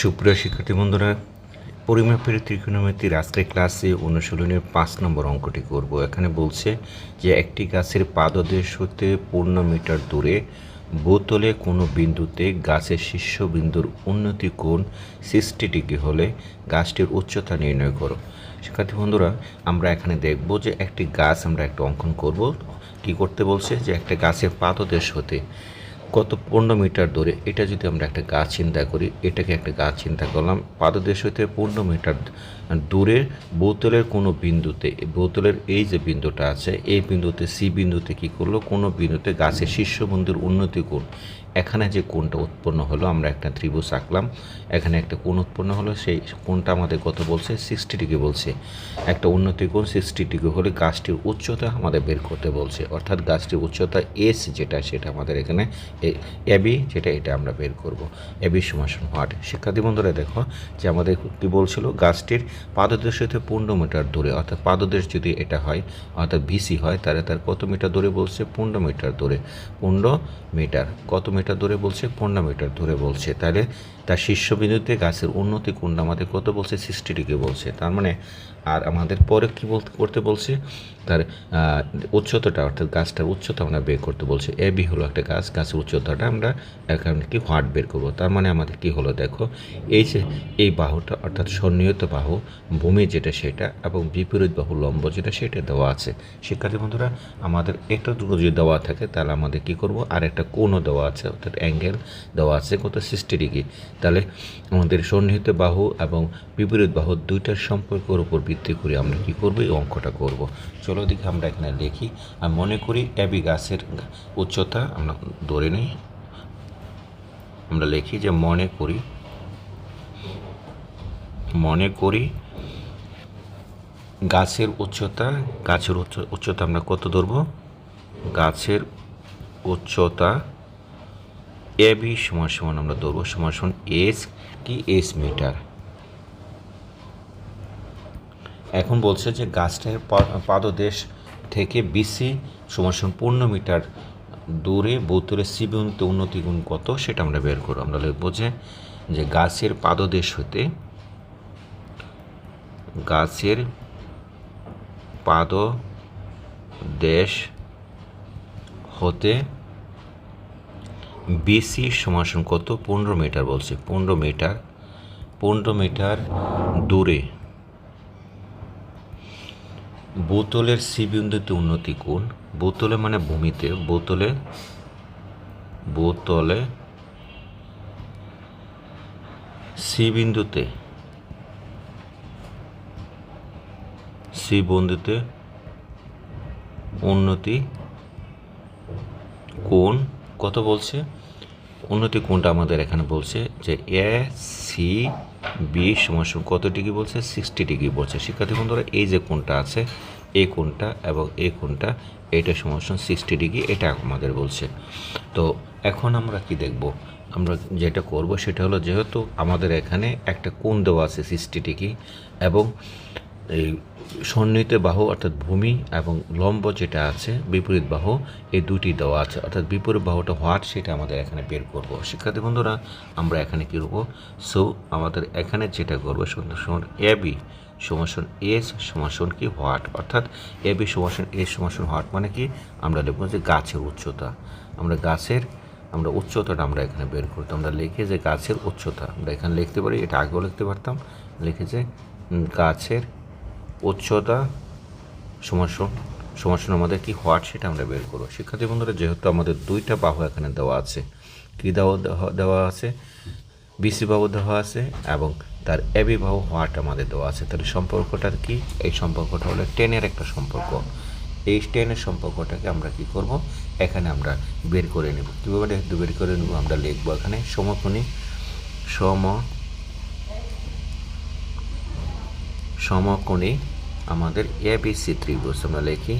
সুপ্রিয় শিক্ষার্থী বন্ধুরা পরিমাপের ত্রিকোণমিতির আজকের ক্লাসে অনুশীলনের পাঁচ নম্বর অঙ্কটি করব। এখানে বলছে যে একটি গাছের পাদদেশ হতে পূর্ণ মিটার দূরে বোতলে কোনো বিন্দুতে গাছের শীর্ষবিন্দুর উন্নতি কোণ সিক্সটি ডিগ্রি হলে গাছটির উচ্চতা নির্ণয় করো। শিক্ষার্থী বন্ধুরা, আমরা এখানে দেখব যে একটি গাছ আমরা একটা অঙ্কন করব। কি করতে বলছে? যে একটা গাছের পাদদেশ হতে কত পনেরো মিটার দূরে, এটা যদি আমরা একটা গাছ চিন্তা করি, এটাকে একটা গাছ চিন্তা করলাম, পাদদেশ হইতে পনেরো মিটার দূরে বোতলের কোনো বিন্দুতে, বোতলের এই যে বিন্দুটা আছে, এই বিন্দুতে, সি বিন্দুতে কি করল? কোনো বিন্দুতে গাছের শীর্ষবিন্দুর উন্নতি কোণ এখানে যে কোণটা উৎপন্ন হলো, আমরা একটা ত্রিভুজ আঁকলাম। এখানে একটা কোণ উৎপন্ন হলো, সেই কোণটা আমাদের কত বলছে? সিক্সটি ডিগ্রি বলছে। একটা উন্নতি কোণ সিক্সটি ডিগ্রি হলে গাছটির উচ্চতা আমাদের বের করতে বলছে। অর্থাৎ গাছটির উচ্চতা এস যেটা, সেটা আমাদের এখানে এবি যেটা, এটা আমরা বের করব। এবি সমাসন হোয়াট? শিক্ষার্থী বন্ধুরা, দেখো যে আমাদের কি বলছিল? গাছটির পাদদেশ হতে পনেরো মিটার দূরে। অর্থাৎ পাদদেশ যদি এটা হয়, অর্থাৎ ভিসি হয়, তাহলে তার কত মিটার দূরে বলছে? পনেরো মিটার দূরে। পনেরো মিটার। কত মিটার দূরে বলছে পনেরো মিটার দূরে বলছে। তাহলে তার শীর্ষবিন্দুতে গাছের উন্নতি কোণটা আমাদের কত বলছে? সিক্সটি ডিগ্রি বলছে। তার মানে আর আমাদের পরে কী বলতে, করতে বলছে? তার উচ্চতাটা, অর্থাৎ গাছটার উচ্চতা আমরা বের করতে বলছে। এ বি হলো একটা গাছ, গাছের উচ্চতাটা আমরা এখানে কি হোয়াট বের করব? তার মানে আমাদের কি হলো? দেখো, এই যে, এই বাহুটা, অর্থাৎ সন্নিহিত বাহু, ভূমি যেটা সেটা এবং বিপরীত বাহু লম্ব যেটা সেটা দেওয়া আছে। শিক্ষার্থী বন্ধুরা, আমাদের একটা দুটো যদি দেওয়া থাকে, তাহলে আমাদের কি করব? আর একটা কোণও দেওয়া আছে, অর্থাৎ অ্যাঙ্গেল দেওয়া আছে কত? Sixty degree. তাহলে আমাদের সন্নিহিত বাহু এবং বিপরীত বাহু দুইটার সম্পর্কের উপর ভিত্তি করে আমরা কি করব, এই অঙ্কটা করব। চলো দেখি আমরা এখানে লিখি। আর মনে করি এবি গাছের উচ্চতা, আমরা ধরে নিই। আমরা লিখি যে মনে করি মনে করি গাছের উচ্চতা, গাছের উচ্চ, উচ্চতা আমরা কত ধরব? গাছের উচ্চতা এ বি সমান সমান আমরা ধরবো সমান সমান এস কি এস মিটার এখন বলছে যে গাছটার পাদদেশ থেকে বিসি সমান সমান পনেরো মিটার দূরে বোতলের সিবিন্ত উন্নতি গুণ কত সেটা আমরা বের করব। আমরা লিখব যে যে গাছের পাদদেশ হতে গাছের পাদদেশ হতে বিসি সমাসন কত? পনেরো মিটার বলছে। পনেরো মিটার পনেরো মিটার দূরে। বোতলের সি বিন্দুতে উন্নতি কোণ? বোতলে মানে ভূমিতে। বোতলে বোতলে সি বিন্দুতে উন্নতি কোণ? কত বলছে? উন্নতি কোণটা আমাদের এখানে বলছে যে এ সি বি সমান কত ডিগ্রি বলছে? সিক্সটি ডিগ্রি বলছে। শিক্ষার্থী বন্ধুরা, এই যে কোণটা আছে, এই কোণটা এবং এই কোণটা এটা সমান সিক্সটি ডিগ্রি, এটা আমাদের বলছে। তো এখন আমরা কি দেখব? আমরা যেটা করব সেটা হলো, যেহেতু আমাদের এখানে একটা কোণ দেওয়া আছে সিক্সটি ডিগ্রি এবং এই সন্নিহিত বাহু অর্থাৎ ভূমি এবং লম্ব যেটা আছে, বিপরীত বাহু, এই দুটি দেওয়া আছে। অর্থাৎ বিপরীত বাহুটা হোয়াট সেটা আমাদের এখানে বের করব। শিক্ষার্থী বন্ধুরা, আমরা এখানে কী করব? সো আমাদের এখানে যেটা করব, সমান এ বি সমাসন এস সমাসন কি? হোয়াট অর্থাৎ এ বি সমাসন এস সমাসন হোয়াট মানে কি? আমরা লিখব যে গাছের উচ্চতা। আমরা গাছের, আমরা উচ্চতাটা আমরা এখানে বের করতাম আমরা লিখে যে গাছের উচ্চতা। আমরা এখানে লিখতে পারি, এটা আগেও লিখতে পারতাম। লিখে যে গাছের উচ্চতা সমাসন সমাসন আমাদের কি হোয়াট সেটা আমরা বের করব। শিক্ষার্থী বন্ধুরা, যেহেতু আমাদের দুইটা বাহু এখানে দেওয়া আছে, কী দেওয়া দেওয়া- আছে? বিসি বাহু দেওয়া আছে এবং তার এবি বাহু হোয়াট আমাদের দেওয়া আছে। তাহলে সম্পর্কটা কি? এই সম্পর্কটা হলো টেনের একটা সম্পর্ক। এই টেনের সম্পর্কটাকে আমরা কি করব? এখানে আমরা বের করে নেব। কীভাবে বের করে নেব? আমরা লিখব এখানে সমকোণী, সম সমকোণী আমাদের এ বি সি ত্রিভুজ। আমরা লিখি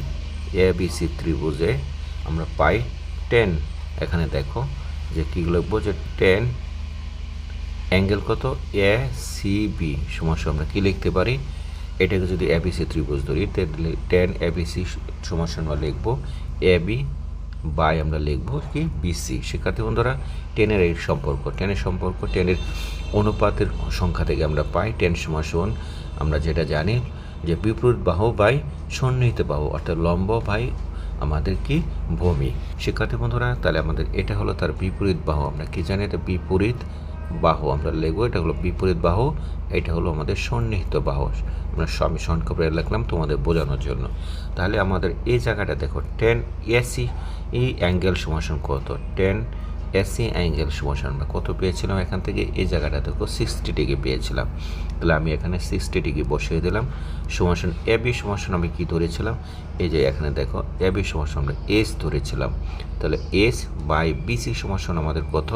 এ বি সি ত্রিভুজে আমরা পাই টেন এখানে দেখো যে কী লিখব? যে টেন অ্যাঙ্গেল কত? এ সি বি সমস্যা আমরা কী লিখতে পারি? এটাকে যদি এবিসি ত্রিভুজ ধরি, তাহলে টেন এবিসি সমস্যা আমরা লিখব এ বি বাই আমরা লিখব কি? বিসি শিক্ষার্থী বন্ধুরা টেনের এই সম্পর্ক টেনের সম্পর্ক টেনের অনুপাতের সংখ্যা থেকে আমরা পাই টেন সমান আমরা যেটা জানি যে বিপরীত বাহু বাই সন্নিহিত বাহু, অর্থাৎ লম্ব বাই আমাদের কি ভূমি। শিক্ষার্থী বন্ধুরা, তাহলে আমাদের এটা হলো তার বিপরীত বাহু। আমরা কি জানি এটা বিপরীত বাহু, আমরা লিখব এটা হলো বিপরীত বাহু, এটা হলো আমাদের সন্নিহিত বাহু। আমরা আমি সংক্ষেপে লিখলাম তোমাদের বোঝানোর জন্য। তাহলে আমাদের এই জায়গাটা দেখো টেন এসি এই অ্যাঙ্গেল সমাসন কত? টেন এসি অ্যাঙ্গেল সমস্যা আমরা কত পেয়েছিলাম এখান থেকে? এই জায়গাটা দেখো সিক্সটি ডিগ্রি পেয়েছিলাম। তাহলে আমি এখানে সিক্সটি ডিগ্রি বসিয়ে দিলাম। সমস্যা এ বি সমস্যা আমি কী ধরেছিলাম? এই যে এখানে দেখো এ বি সমাসন আমরা এস ধরেছিলাম। তাহলে এস বাই বিসি সমাসন আমাদের কত?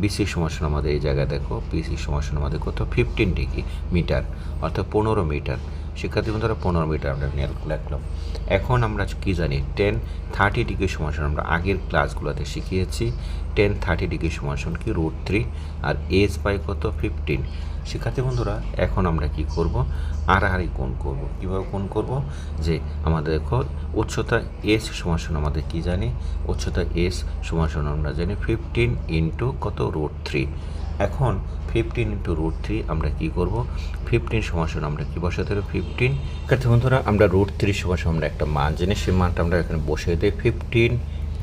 বিসি সমাসন আমাদের এই জায়গায় দেখো বিসি সমাসন আমাদের কত? ফিফটিন ডিগ্রি মিটার, অর্থাৎ পনেরো মিটার। শিক্ষার্থী বন্ধুরা, পনেরো মিটার আমরা নিয়ে লিখলাম এখন আমরা কি জানি? টেন থার্টি ডিগ্রি সমাসন আমরা আগের ক্লাসগুলোতে শিখিয়েছি। টেন থার্টি ডিগ্রি সমাসন কি? রুট থ্রি আর এস বাই কত? ফিফটিন শিক্ষার্থী বন্ধুরা, এখন আমরা কি করব? আড়াআড়ি কোণ করব? কীভাবে কোণ করব? যে আমাদের দেখো, উচ্চতা এস সমাসন আমাদের কি জানি? উচ্চতা এস সমাসন আমরা জানি ফিফটিন ইন্টু কত? রুট থ্রি এখন ফিফটিন ইন্টু রুট থ্রি আমরা কী করব? ফিফটিন সমাসন আমরা কী বসাতে হবে? ফিফটিন শিক্ষার্থী বন্ধুরা, আমরা রুট থ্রি সমাসন আমরা একটা মান জানি, সেই মানটা আমরা এখানে বসিয়ে দিই। ফিফটিন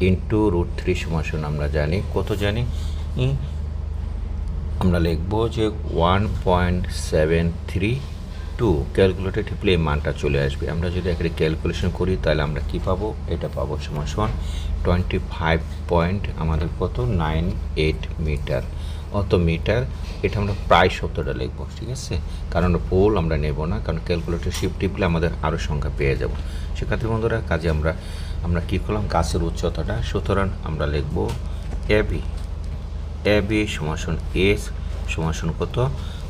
ইন্টু রুট থ্রি সমাসন আমরা জানি, কত জানি? আমরা লিখব যে one point seven three two calculator টিপলে এই মানটা চলে আসবে। আমরা যদি এখানে ক্যালকুলেশন করি, তাহলে আমরা কি পাবো? এটা পাবো সমান সমান টোয়েন্টি ফাইভ পয়েন্ট আমাদের কত? নাইন এইট মিটার অত মিটার এটা আমরা প্রায় শব্দটা লিখব, ঠিক আছে? কারণ পোল আমরা নেব না, কারণ ক্যালকুলেটর শিফট টিপলে আমাদের আরও সংখ্যা পেয়ে যাব। শিক্ষার্থী বন্ধুরা, কাজে আমরা আমরা কী করলাম? গাছের উচ্চতাটা। সুতরাং আমরা লিখব এবি এ বি সমাসন এস, সমাসন কত?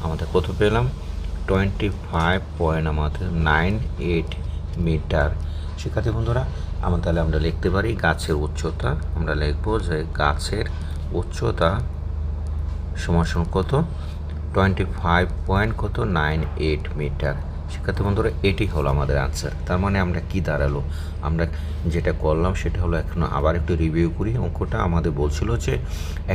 আমাদের কত পেলাম? টোয়েন্টি ফাইভ পয়েন্ট আমাদের নাইন এইট মিটার শিক্ষার্থী বন্ধুরা, আমরা তাহলে আমরা লিখতে পারি গাছের উচ্চতা। আমরা লিখব যে গাছের উচ্চতা সমাসন কত? টোয়েন্টি ফাইভ পয়েন্ট কত? নাইন এইট মিটার শিক্ষার্থী বন্ধুরা এটি হলো আমাদের আনসার তার মানে আমরা কি দাঁড়াল? আমরা যেটা করলাম সেটা হলো এখন আবার একটু রিভিউ করি অঙ্কটা আমাদের বলছিল যে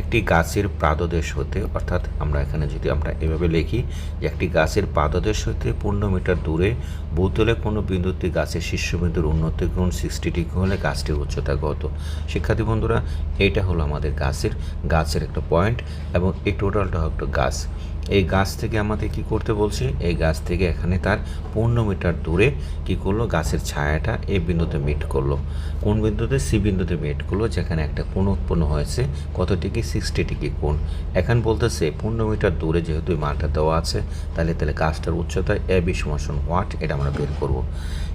একটি গাছের পাদদেশ হতে, অর্থাৎ আমরা এখানে যদি আমরা এভাবে লিখি, যে একটি গাছের পাদদেশ হতে পনেরো মিটার দূরে বোতলে কোনো বিন্দুতে গাছের শীর্ষবিন্দুর উন্নতি কোণ সিক্সটি ডিগ্রি হলে গাছটির উচ্চতা কত? শিক্ষার্থী বন্ধুরা এইটা হলো আমাদের গাছের গাছের একটা পয়েন্ট এবং এই টোটালটা হলো একটা গাছ। এই গাছ থেকে আমাদের কি করতে বলছে? এই গাছ থেকে এখানে তার পনেরো মিটার দূরে কি করল? গাছের ছায়াটা এই বিন্দুতে মিট করল। কোন বিন্দুতে? সি বিন্দুতে মিট করল, যেখানে একটা কোণ উৎপন্ন হয়েছে কত ডিগ্রি? সিক্সটি ডিগ্রি কোণ। এখন বলতেছে পনেরো মিটার দূরে যেহেতু মানটা দেওয়া আছে, তাহলে তাহলে গাছটার উচ্চতা এ বি সমাসন হোয়াট এটা আমরা বের করব।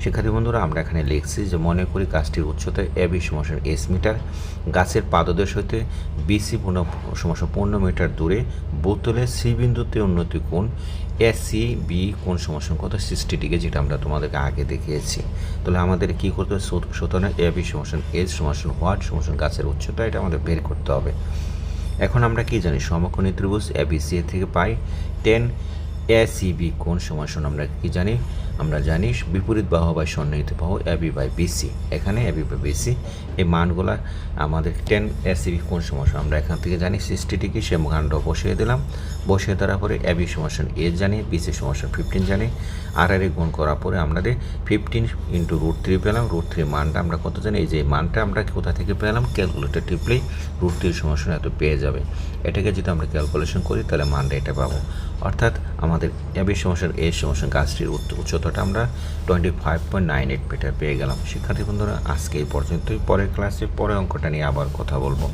শিক্ষার্থী বন্ধুরা, আমরা এখানে লিখছি যে মনে করি গাছটির উচ্চতা এ বি সমাসন এস মিটার। গাছের পাদদেশ হইতে বিসি পনেরো সমাসন পনেরো মিটার দূরে, বোতলে সি বিন্দুতে উন্নতি কোণ এসি বি কোন সমাসন কত সিক্সটি ডিগ্রি যেটা আমরা তোমাদেরকে আগে দেখিয়েছি। তাহলে আমাদের কি করতে হবে? সুতরাং এ বি সমাসন এজ সমাসন হোয়াট সমাসন গাছের উচ্চতা, এটা আমাদের বের করতে হবে। এখন আমরা কি জানি? সমকোণী ত্রিভুজ এ বি সি থেকে পাই। টেন এসিবি কোন সমাসন আমরা কি জানি? আমরা জানি বিপরীত বাহু বা সন্নিহিত বাহু এ বি বাই বিসি এখানে এ বি বাই বিসি এই মানগুলা আমাদের টেন এ সি কোন সমস্যা? আমরা এখান থেকে জানি সিক্সটি ডিগ্রি সে মানটা বসিয়ে দিলাম। বসিয়ে দেওয়ার পরে এ বি সমাসন এ জানি বিসি সমাসন ফিফটিন জানি। আর আর গুণ করার পরে আমাদের ফিফটিন ইন্টু রুট থ্রি পেলাম রুট থ্রি মানটা আমরা কত জানি? এই যে মানটা আমরা কোথা থেকে পেলাম? ক্যালকুলেটর টিপলেই রুট থ্রি সমাসন এত পেয়ে যাবে। এটাকে যদি আমরা ক্যালকুলেশন করি, তাহলে মানটা এটা পাবো। অর্থাৎ আমাদের এবি সমস্যার এ সমস্যা গাছটির উচ্চ- উচ্চতাটা আমরা twenty five point nine eight metre পেয়ে গেলাম। শিক্ষার্থী বন্ধুরা, আজকে এই পর্যন্তই। পরের ক্লাসে পরে অঙ্কটা নিয়ে আবার কথা বলব।